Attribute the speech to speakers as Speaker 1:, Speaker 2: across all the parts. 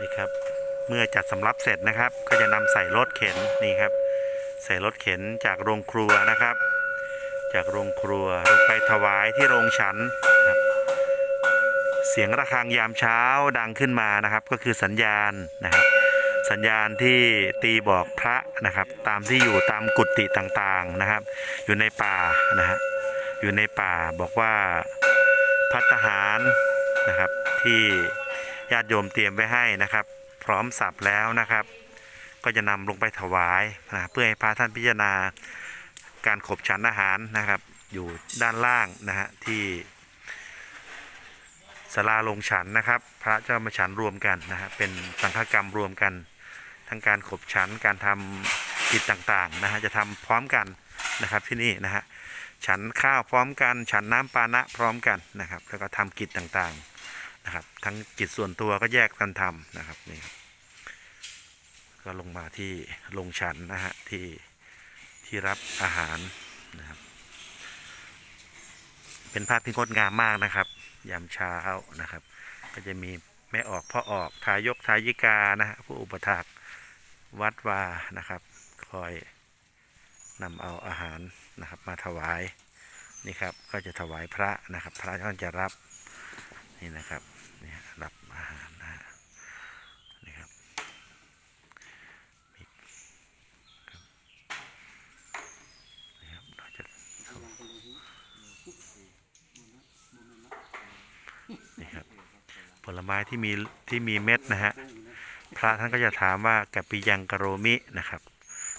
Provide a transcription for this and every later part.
Speaker 1: นี่ครับ เมื่อจัดสำรับเสร็จนะครับ ก็จะนำใส่รถเข็นนี่ครับ ใส่รถเข็นจากโรงครัวนะครับ จากโรงครัวลงไปถวายที่โรงฉันนะครับเสียงระฆังยามเช้าดังขึ้นมานะครับ ก็คือสัญญาณนะครับ สัญญาณที่ตีบอกพระนะครับ ตามที่อยู่ตามกุฏิต่างๆนะครับ อยู่ในป่านะฮะอยู่ในป่าบอกว่าพัตตาหารนะครับที่ ญาติโยมเตรียมไว้ให้นะครับ พร้อมสับแล้วนะครับ ก็จะนำลงไปถวายนะเพื่อให้พระท่านพิจารณาการขบฉันอาหารนะครับ อยู่ด้านล่างนะฮะที่ศาลาลงฉันนะครับ พระเจ้ามาฉันรวมกันนะฮะเป็นสังฆกรรมรวมกัน ทั้งการขบฉันการทำกิจต่างๆนะฮะจะทำพร้อมกันนะครับที่นี่นะฮะฉันข้าวพร้อมกัน ฉันน้ำปานะพร้อมกันนะครับ แล้วก็ทำกิจต่างๆ นะครับ ทั้งกิจส่วนตัวก็แยกกันทำนะครับนี่ก็ลงมาที่ลงฉันนะฮะที่ที่รับอาหารนะครับ เป็นภาพที่งดงามมากนะครับ ยามเช้านะครับ ก็จะมีแม่ออกพ่อออกทายกทายิกานะฮะผู้อุปถากวัดวานะครับ คอยนำเอาอาหารนะครับมาถวายนี่ครับก็จะถวายพระนะครับ พระท่านจะรับนี่นะครับ นี่ฮะรับอาหารนะฮะนี่ครับมีครับนี่ครับเราจะนี่ครับผลไม้ที่มีที่มีเม็ดนะฮะพระท่านก็จะถามว่ากัปปิยังกะโรมินะครับ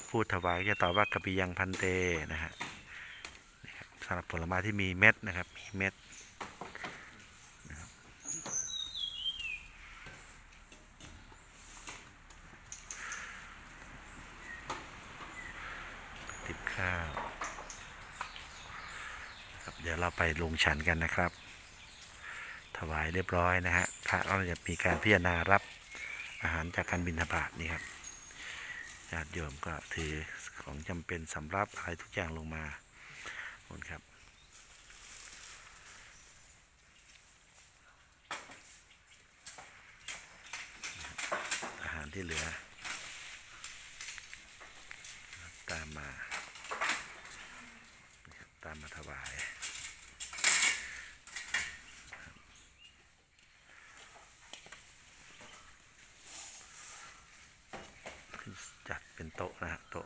Speaker 1: พูดถวายก็จะตอบว่ากัปปิยังพันเตนะฮะสำหรับผลไม้ที่มีเม็ดนะครับมีเม็ดนะครับติบ ข้าวครับเดี๋ยวเราไปลงฉันกันนะครับ ถวายเรียบร้อยนะฮะพระก็จะมีการพิจารณารับอาหารจากการบินทบาทนี่ครับญาติโยมก็ถือของจำเป็นสำรับอะไรทุกอย่างลงมาขอบคุณครับอาหารที่เหลือ ตามมานะครับตามมาถวาย จัดเป็นโต๊ะนะฮะโต๊ะ